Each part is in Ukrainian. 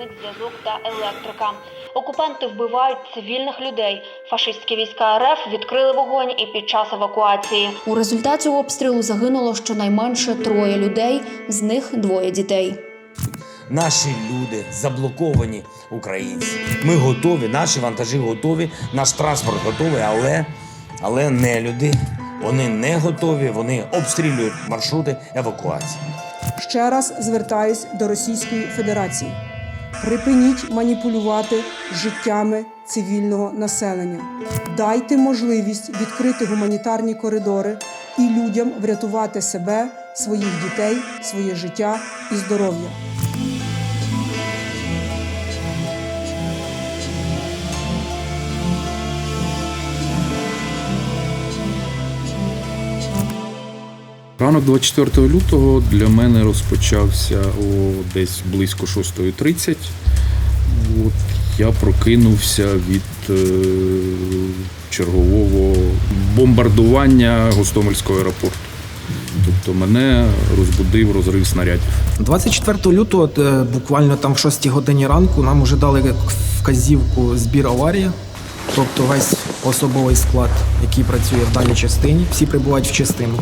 зник зв'язок та електрика. Окупанти вбивають цивільних людей. Фашистські війська РФ відкрили вогонь і під час евакуації. У результаті обстрілу загинуло щонайменше троє людей, з них двоє дітей. Наші люди заблоковані українці. Ми готові, наші вантажі готові, наш транспорт готовий, але, але не люди. Вони не готові, вони обстрілюють маршрути евакуації. Ще раз звертаюсь до Російської Федерації. Припиніть маніпулювати життями цивільного населення. Дайте можливість відкрити гуманітарні коридори і людям врятувати себе, своїх дітей, своє життя і здоров'я. Ранок 24 лютого для мене розпочався о десь близько 6.30. От я прокинувся від е, чергового бомбардування Гостомельського аеропорту. Тобто мене розбудив розрив снарядів. 24 лютого, е, буквально там в 6 годині ранку, нам вже дали вказівку збір аварія. Тобто весь особовий склад, який працює в даній частині, всі прибувають в частину,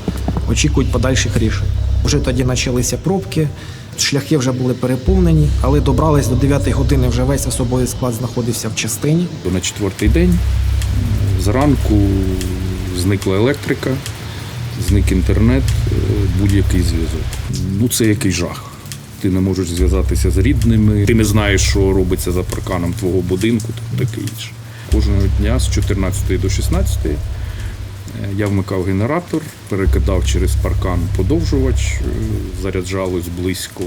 очікують подальших рішень. Вже тоді почалися пробки, шляхи вже були переповнені, але добрались до 9 години, вже весь особовий склад знаходився в частині. На четвертий день зранку зникла електрика, зник інтернет, е, будь-який зв'язок. Ну це який жах. Ти не можеш зв'язатися з рідними, ти не знаєш, що робиться за парканом твого будинку, та таке інше. Кожного дня з 14 до 16 е, я вмикав генератор, перекидав через паркан подовжувач, е, заряджалось близько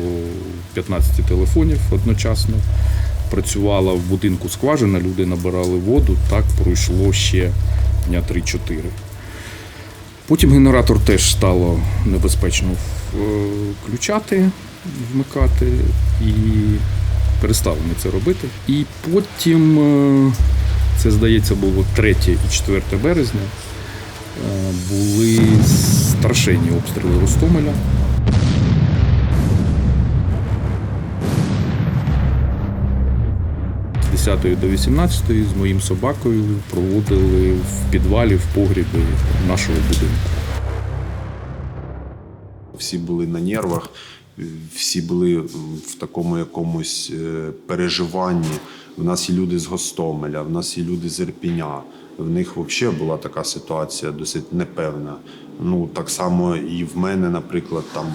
15 телефонів одночасно. Працювала в будинку скважина, люди набирали воду, так пройшло ще дня 3-4. Потім генератор теж стало небезпечно е, включати, вмикати і перестали ми це робити. І потім, це здається, було 3 і 4 березня, е, були страшенні обстріли Ростомеля. З 10 до 18 з моїм собакою проводили в підвалі, в погрібі нашого будинку. всі були на нервах, всі були в такому якомусь е, переживанні. В нас є люди з Гостомеля, в нас є люди з Ірпіня. В них взагалі була така ситуація досить непевна. Ну так само і в мене, наприклад, там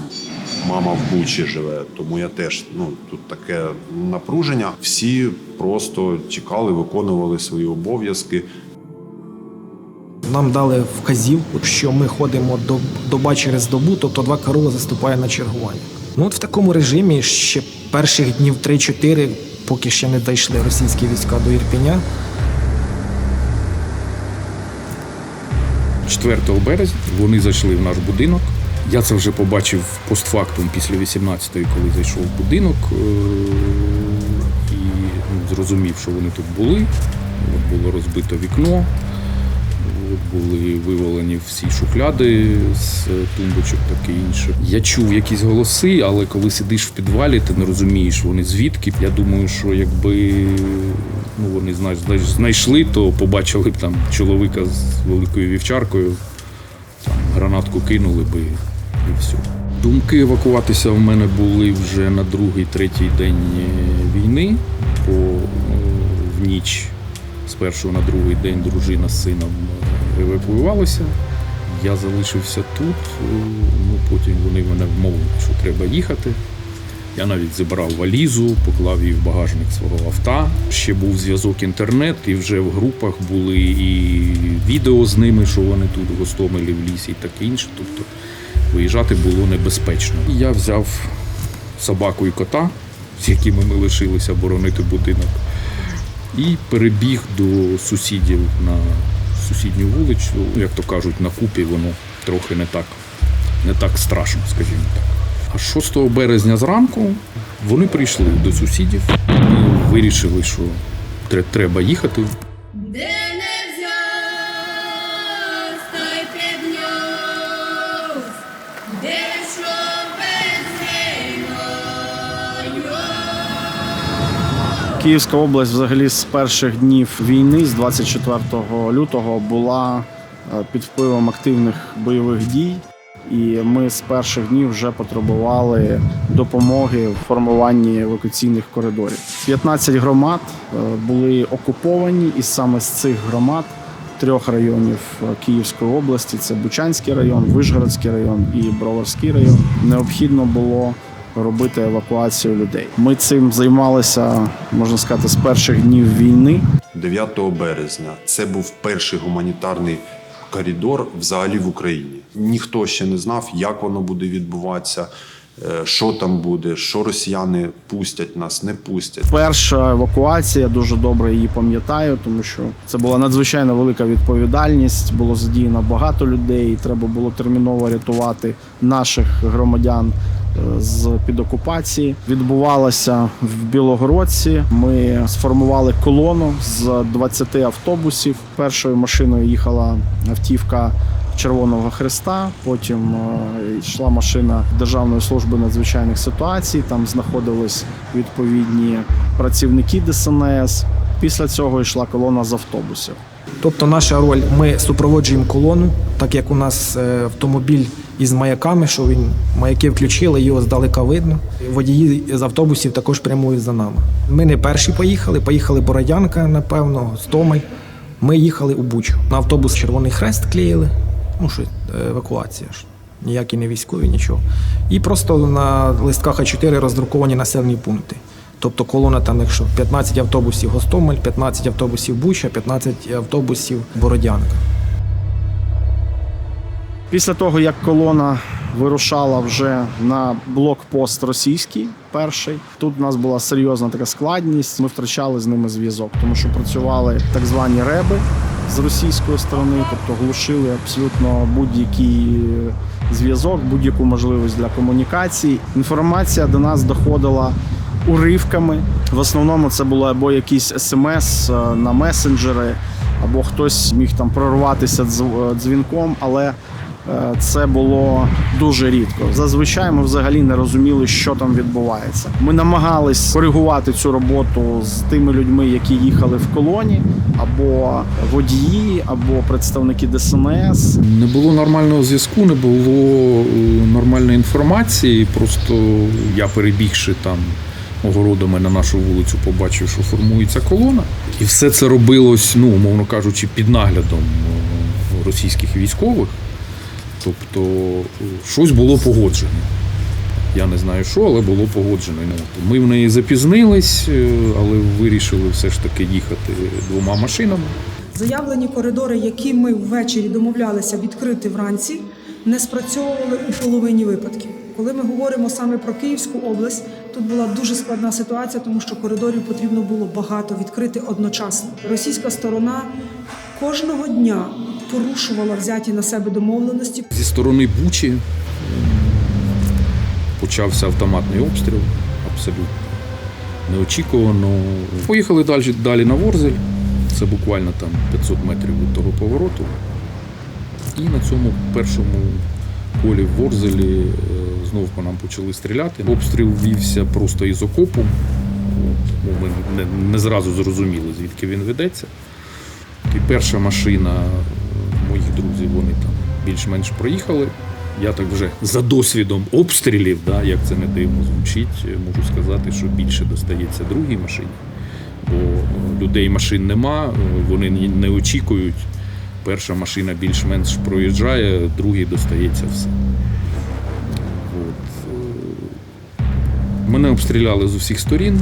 мама в Бучі живе, тому я теж ну тут таке напруження. Всі просто чекали, виконували свої обов'язки. Нам дали вказівку, що ми ходимо до, доба через добу, тобто два карула заступає на чергування. Ну от в такому режимі ще перших днів 3-4, поки ще не дійшли російські війська до Ірпіня. 4 березня вони зайшли в наш будинок. Я це вже побачив постфактум після 18-ї, коли зайшов в будинок е, і ну, зрозумів, що вони тут були. Було розбито вікно, були вивалені всі шухляди з тумбочок, таке інше. Я чув якісь голоси, але коли сидиш в підвалі, ти не розумієш, вони звідки. Я думаю, що якби ну, вони знайшли, то побачили б там чоловіка з великою вівчаркою, там, гранатку кинули би і все. Думки евакуватися в мене були вже на другий, третій день е, війни. По е, в ніч з першого на другий день дружина з сином е, евакуювалися. Я залишився тут. е, Ну потім вони мене вмовили, що треба їхати. Я навіть зібрав валізу, поклав її в багажник свого авто. Ще був зв'язок інтернет, і вже в групах були і відео з ними, що вони тут в Гостомелі в лісі і таке інше. Тобто виїжджати було небезпечно. Я взяв собаку і кота, з якими ми лишилися боронити будинок, і перебіг до сусідів на сусідню вулицю. Ну, Як то кажуть, на купі воно трохи не так, не так страшно, скажімо так. А 6 березня зранку вони прийшли до сусідів і вирішили, що треба їхати. Київська область взагалі з перших днів війни, з 24 лютого, була е, під впливом активних бойових дій. І ми з перших днів вже потребували допомоги в формуванні евакуаційних коридорів. 15 громад е, були окуповані, і саме з цих громад трьох районів е, Київської області це Бучанський район, Вишгородський район і Броварський район. Необхідно було робити евакуацію людей. Ми цим займалися, можна сказати, з перших днів війни. 9 березня це був перший гуманітарний коридор взагалі в Україні. Ніхто ще не знав, як воно буде відбуватися, е, що там буде, що росіяни пустять нас, не пустять. Перша евакуація дуже добре її пам'ятаю, тому що це була надзвичайно велика відповідальність. Було задіяно багато людей. Треба було терміново рятувати наших громадян з під окупації. Відбувалося в Білогородці. Ми сформували колону з 20 автобусів. Першою машиною їхала автівка. Червоного Христа, потім е, йшла машина Державної служби надзвичайних ситуацій. Там знаходились відповідні працівники ДСНС. Після цього йшла колона з автобусів. Тобто наша роль, ми супроводжуємо колону, так як у нас е, автомобіль із маяками, що він маяки включили, його здалека видно. Водії з автобусів також прямують за нами. Ми не перші поїхали, поїхали Бородянка, напевно, Стомель. Ми їхали у Бучу. На автобус Червоний Хрест клеїли. Ну що, е, евакуація ж. Ніякі не військові, нічого. І просто на листках А4 роздруковані населені пункти. Тобто колона там, якщо 15 автобусів Гостомель, 15 автобусів Буча, 15 автобусів Бородянка. Після того, як колона вирушала вже на блокпост російський, перший, тут у нас була серйозна така складність. Ми втрачали з ними зв'язок, тому що працювали так звані реби з російської сторони, тобто глушили абсолютно будь-який зв'язок, будь-яку можливість для комунікації. Інформація до нас доходила уривками. В основному це було або якісь смс е, на месенджери, або хтось міг там прорватися е, дзвінком, але е, це було дуже рідко. Зазвичай ми взагалі не розуміли, що там відбувається. Ми намагались коригувати цю роботу з тими людьми, які їхали в колоні, або водії, або представники ДСНС. Не було нормального зв'язку, не було нормальної інформації. Просто я перебігши там огородами на нашу вулицю, побачив, що формується колона. І все це робилось, ну, умовно кажучи, під наглядом е, російських військових. Тобто е, щось було погоджено. Я не знаю що, але було погоджено. Ну, Ми в неї запізнились, е, але вирішили все ж таки їхати двома машинами. Заявлені коридори, які ми ввечері домовлялися відкрити вранці, не спрацьовували у половині випадків. Коли ми говоримо саме про Київську область, тут була дуже складна ситуація, тому що коридорів потрібно було багато відкрити одночасно. Російська сторона кожного дня порушувала взяті на себе домовленості, Зі сторони Бучі почався автоматний обстріл, абсолютно неочікувано. Поїхали далі, далі на Ворзель, це буквально там 500 метрів від того повороту. І на цьому першому полі в Ворзелі е, знову по нам почали стріляти. Обстріл вівся просто із окопу. Ми не, не зразу зрозуміли, звідки він ведеться. І перша машина е, моїх друзів, вони там більш-менш проїхали. Я так вже за досвідом обстрілів, да, як це не дивно звучить, е, можу сказати, що більше достається другій машині. Бо людей машин нема, вони не очікують. Перша машина більш-менш проїжджає, другій достається все. От. е, Мене обстріляли з усіх сторін.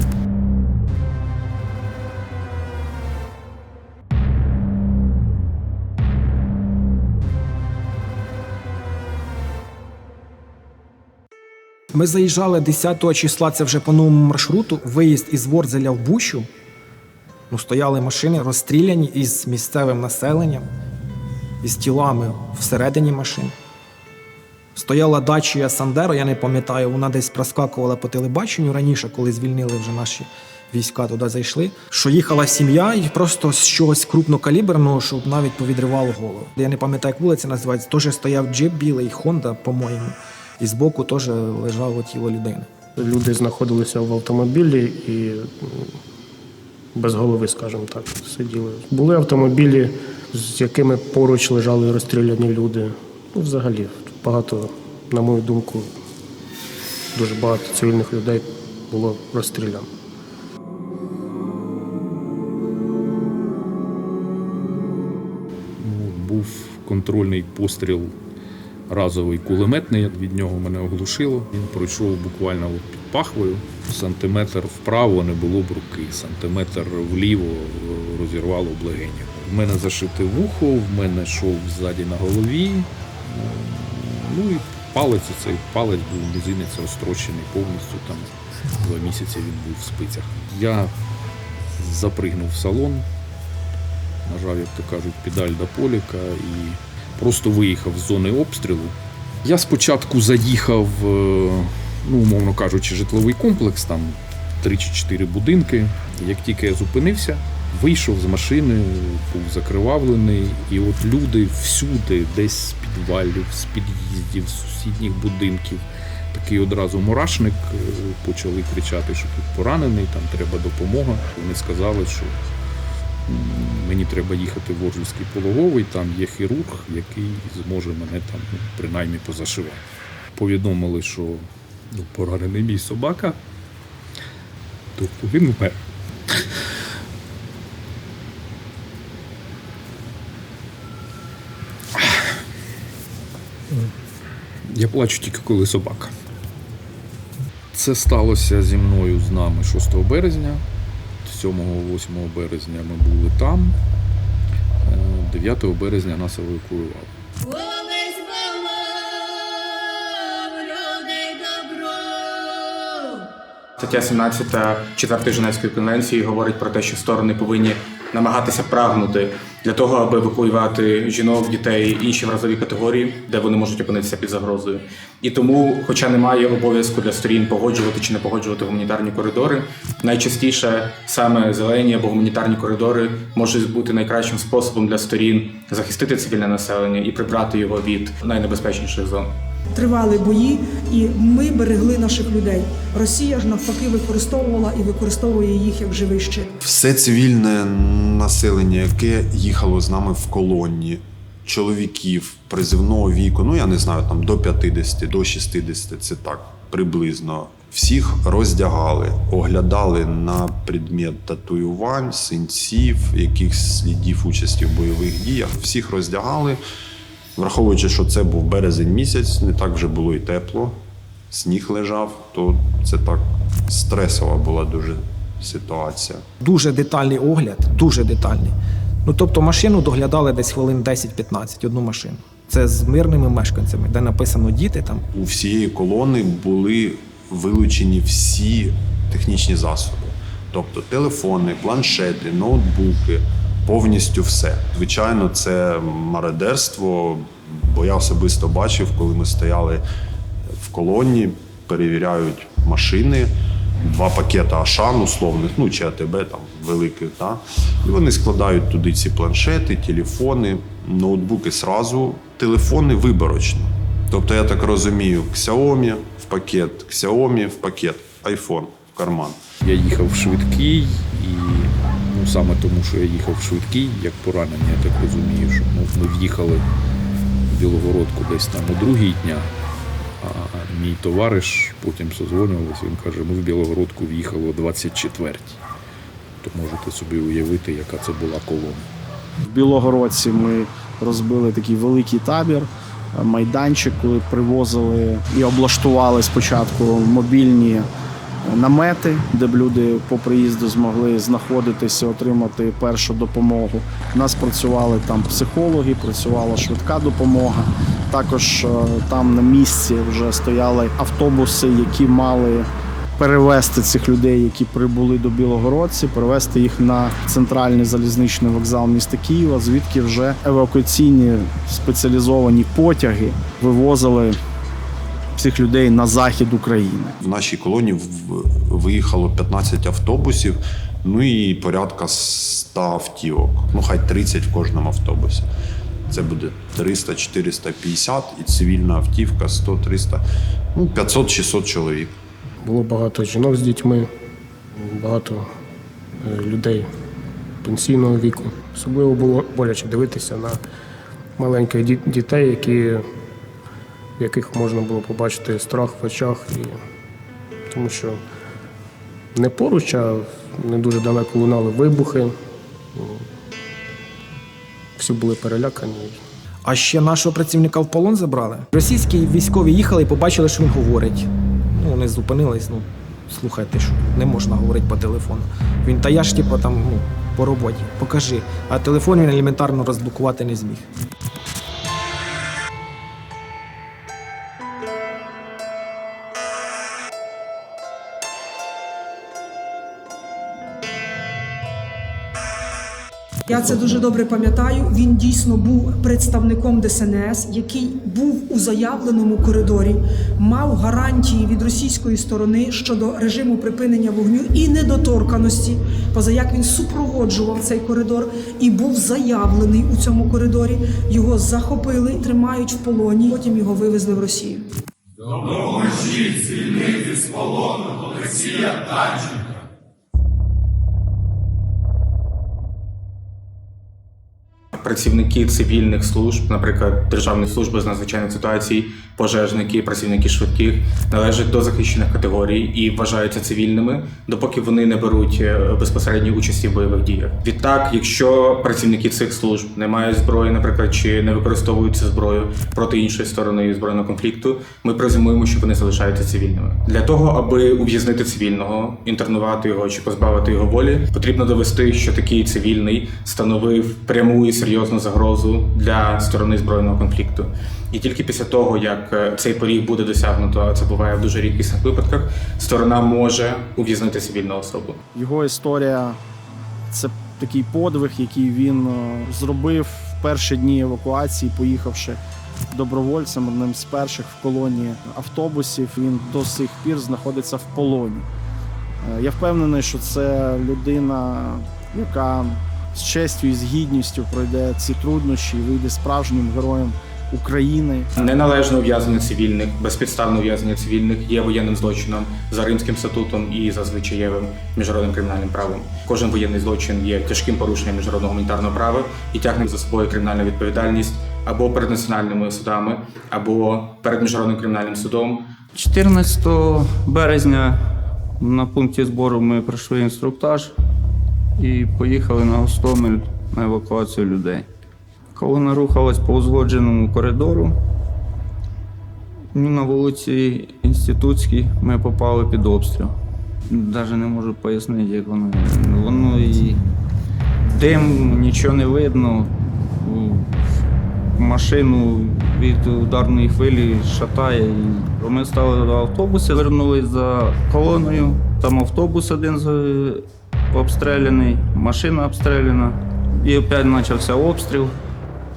Ми заїжджали 10 числа, це вже по новому маршруту. Виїзд із Ворзеля в Бучу. Ну, стояли машини розстріляні із місцевим населенням, із тілами всередині машин. Стояла дачія Сандеро, я не пам'ятаю, вона десь проскакувала по телебаченню раніше, коли звільнили вже наші війська туди зайшли. Що їхала сім'я і просто з чогось крупнокаліберного, щоб навіть повідривало голову. Я не пам'ятаю, як вулиця називається. Теж стояв джип білий, Хонда, по-моєму. І збоку теж лежало тіло людини. Люди знаходилися в автомобілі і без голови, скажімо так, сиділи. Були автомобілі, з якими поруч лежали розстріляні люди. Ну, взагалі, багато, на мою думку, дуже багато цивільних людей було розстріляно. Ну, був контрольний постріл разовий кулеметний. Від нього мене оглушило. Він пройшов буквально під пахвою. Сантиметр вправо не було б руки, сантиметр вліво е, розірвало б легеню. В мене зашите вухо, в мене шов ззаді на голові. Ну і палець, цей палець був мізинець розтрощений повністю. Там два місяці він був в спицях. Я запригнув в салон, нажав, як то кажуть, педаль до поліка і просто виїхав з зони обстрілу. Я спочатку заїхав, е, ну, умовно кажучи, житловий комплекс, там 3 чи 4 будинки. Як тільки я зупинився, вийшов з машини, був закривавлений, і от люди всюди, десь з підвалів, з під'їздів, з сусідніх будинків. Такий одразу мурашник е, почали кричати, що тут поранений, там треба допомога. Вони сказали, що мені треба їхати в Оржівський пологовий, там є хірург, який зможе мене там ну, принаймні позашивати. Повідомили, що ну, поранений мій собака, тобто він вмер. Я плачу тільки коли собака. Це сталося зі мною з нами 6 березня. 7-8 березня ми були там. Е, 9 березня нас евакуювали. Стаття 17 4 Женевської конвенції говорить про те, що сторони повинні намагатися прагнути для того, аби евакуювати жінок, дітей, інші вразові категорії, де вони можуть опинитися під загрозою. І тому, хоча немає обов'язку для сторін погоджувати чи не погоджувати гуманітарні коридори, найчастіше саме зелені або гуманітарні коридори можуть бути найкращим способом для сторін захистити цивільне населення і прибрати його від найнебезпечніших зон. Тривали бої, і ми берегли наших людей. Росія ж навпаки використовувала і використовує їх як живий щит. Все цивільне населення, яке їхало з нами в колонні, чоловіків призивного віку, ну я не знаю, там до 50, до 60, це так приблизно. Всіх роздягали, оглядали на предмет татуювань, синців, якихось слідів участі в бойових діях. Всіх роздягали. Враховуючи, що це був березень місяць, не так вже було і тепло, сніг лежав, то це так стресова була дуже ситуація. Дуже детальний огляд, дуже детальний. Ну тобто машину доглядали десь хвилин 10-15, одну машину. Це з мирними мешканцями, де написано діти там. У всієї колони були вилучені всі технічні засоби, тобто телефони, планшети, ноутбуки, повністю все. Звичайно, це мародерство, бо я особисто бачив, коли ми стояли в колоні, перевіряють машини. Два пакета Ашан условних, ну чи АТБ там великих, та? і вони складають туди ці планшети, телефони, ноутбуки сразу, телефони виборочно. Тобто, я так розумію, Xiaomi в пакет, Xiaomi в пакет, iPhone в карман. Я їхав швидкий, і саме тому, що я їхав швидкий, як поранення, я так розумію, що ну, ми в'їхали в Білогородку десь там у другій дня, а мій товариш потім созвонювався, він каже, ми в Білогородку в'їхали о 24-й. То можете собі уявити, яка це була колона. В Білогородці ми розбили такий великий табір, майданчик, коли привозили і облаштували спочатку мобільні намети, де б люди по приїзду змогли знаходитися, отримати першу допомогу. У нас працювали там психологи, працювала швидка допомога. Також е, там на місці вже стояли автобуси, які мали перевести цих людей, які прибули до Білогородці, перевести їх на центральний залізничний вокзал міста Києва, звідки вже евакуаційні спеціалізовані потяги вивозили цих людей на захід України. В нашій колонії в- виїхало 15 автобусів, ну і порядка 100 автівок. Ну, хай 30 в кожному автобусі. Це буде 300-450 і цивільна автівка 100-300, ну 500-600 чоловік. Було багато жінок з дітьми, багато е, людей пенсійного віку. Особливо було боляче дивитися на маленьких дітей, які, в яких можна було побачити страх в очах. І, тому що не поруч, а не дуже далеко лунали вибухи. Всі були перелякані. А ще нашого працівника в полон забрали. Російські військові їхали і побачили, що він говорить. Ну, вони зупинились, ну, слухайте, що не можна говорити по телефону. Він та я ж типу там ну, по роботі, покажи. А телефон він елементарно розблокувати не зміг. Я це дуже добре пам'ятаю. Він дійсно був представником ДСНС, який був у заявленому коридорі, мав гарантії від російської сторони щодо режиму припинення вогню і недоторканості, поза як він супроводжував цей коридор і був заявлений у цьому коридорі. Його захопили, тримають в полоні. Потім його вивезли в Росію. Працівники цивільних служб, наприклад, Державної служби з надзвичайних ситуацій, пожежники, працівники швидких, належать до захищених категорій і вважаються цивільними, допоки вони не беруть е, безпосередньої участі в бойових діях. Відтак, якщо працівники цих служб не мають зброї, наприклад, чи не використовують цю зброю проти іншої сторони збройного конфлікту, ми презюмуємо, що вони залишаються цивільними. Для того, аби ув'язнити цивільного, інтернувати його чи позбавити його волі, потрібно довести, що такий цивільний становив пряму і серйозну загрозу для сторони збройного конфлікту. І тільки після того, як е, цей поріг буде досягнуто, а це буває в дуже рідкісних випадках, сторона може ув'язнити цивільну особу. Його історія це такий подвиг, який він е, зробив в перші дні евакуації, поїхавши добровольцем, одним з перших в колонії автобусів. Він до сих пір знаходиться в полоні. Е, Я впевнений, що це людина, яка з честю і з гідністю пройде ці труднощі і вийде справжнім героєм України. Неналежне ув'язнення цивільних, безпідставне ув'язнення цивільних є воєнним злочином за римським статутом і за звичаєвим міжнародним кримінальним правом. Кожен воєнний злочин є тяжким порушенням міжнародного гуманітарного права і тягне за собою кримінальну відповідальність або перед національними судами, або перед міжнародним кримінальним судом. 14 березня на пункті збору ми пройшли інструктаж і поїхали на Гостомель на евакуацію людей. Колона рухалась по узгодженому коридору. Ну, На вулиці Інститутській ми попали під обстріл. Навіть не можу пояснити, як воно. Воно і дим, нічого не видно. Машину від ударної хвилі шатає. І Ми стали до автобуса, вернулись за колоною. Там автобус один обстріляний, машина обстріляна. І опять почався обстріл.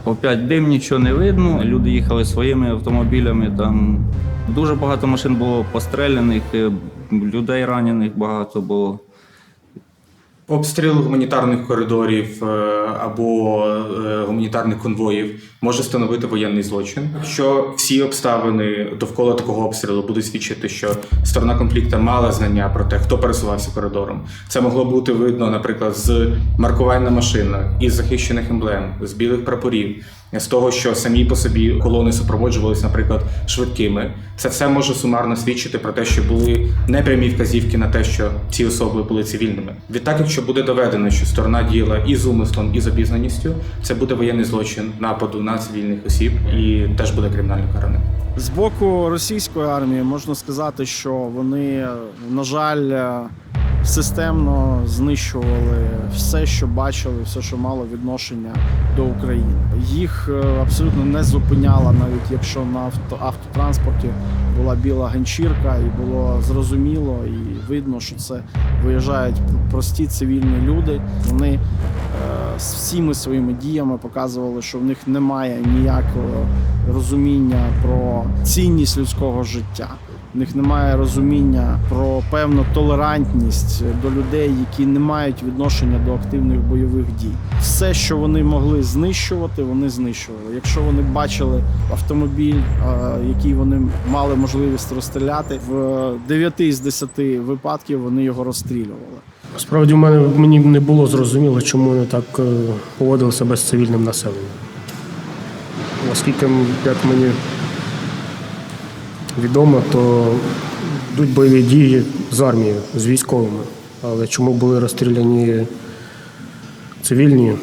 Опять дим, нічого не видно. Люди їхали своїми автомобілями. Там дуже багато машин було постріляних, е, людей ранених багато було. Обстріл гуманітарних коридорів е, або е, гуманітарних конвоїв може становити воєнний злочин. Якщо всі обставини довкола такого обстрілу будуть свідчити, що сторона конфлікту мала знання про те, хто пересувався коридором, це могло бути видно, наприклад, з маркувань на машинах, із захищених емблем, з білих прапорів, з того, що самі по собі колони супроводжувалися, наприклад, швидкими. Це все може сумарно свідчити про те, що були непрямі вказівки на те, що ці особи були цивільними. Відтак, якщо буде доведено, що сторона діяла і з умислом, і з обізнаністю, це буде воєнний злочин нападу на цивільних осіб і теж буде кримінально караним. З боку російської армії можна сказати, що вони, на жаль, системно знищували все, що бачили, все, що мало відношення до України. Їх е, абсолютно не зупиняла, навіть якщо на авто, автотранспорті була біла ганчірка, і було зрозуміло і видно, що це виїжджають прості цивільні люди. Вони е, з всіми своїми діями показували, що в них немає ніякого розуміння про цінність людського життя. Них немає розуміння про певну толерантність до людей, які не мають відношення до активних бойових дій. Все, що вони могли знищувати, вони знищували. Якщо вони бачили автомобіль, е, який вони мали можливість розстріляти, в 9 з 10 випадків вони його розстрілювали. Справді, в мене мені не було зрозуміло, чому вони так е, поводили себе з цивільним населенням. Оскільки, як мені відомо, то йдуть бойові дії з армією, з військовими. Але чому були розстріляні цивільні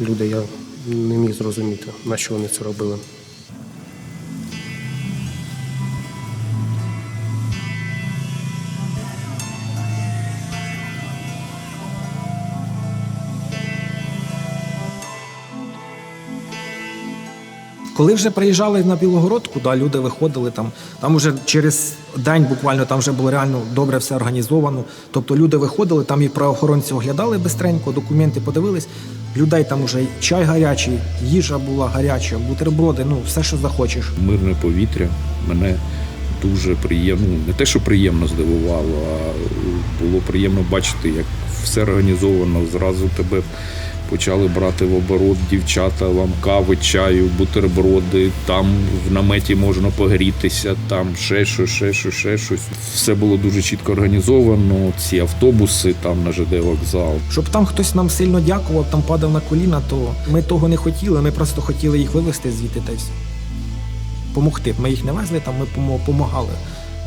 люди, я не міг зрозуміти, на що вони це робили. Коли вже приїжджали на Білогородку, да, люди виходили там. Там вже через день буквально там вже було реально добре все організовано. Тобто люди виходили, там і правоохоронці оглядали бистренько, документи подивились. Людей там уже чай гарячий, їжа була гаряча, бутерброди, ну все, що захочеш. Мирне повітря мене дуже приємно, не те, що приємно здивувало, а було приємно бачити, як все організовано. Зразу тебе почали брати в оборот дівчата, вам кави, чаю, бутерброди. Там в наметі можна погрітися, там ще щось, ще щось, ще щось. Все було дуже чітко організовано. Ці автобуси там на ЖД вокзал. Щоб там хтось нам сильно дякував, там падав на коліна, то ми того не хотіли. Ми просто хотіли їх вивезти звідти все. Помогти. Ми їх не везли, там ми допомагали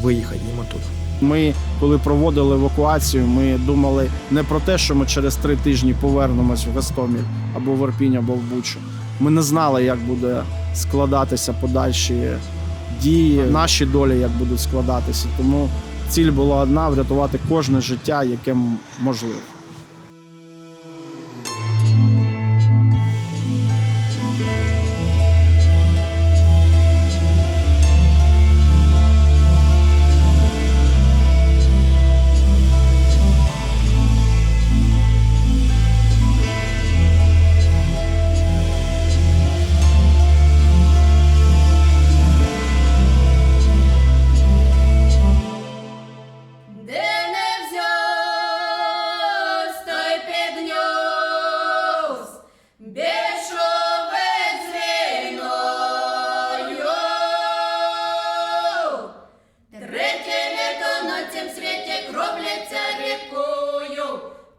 виїхати їм отут. Ми, коли проводили евакуацію, ми думали не про те, що ми через три тижні повернемось в Гостомель або в Ірпінь, або в Бучу. Ми не знали, як буде складатися подальші дії, наші долі як будуть складатися. Тому ціль була одна врятувати кожне життя, яке можливо.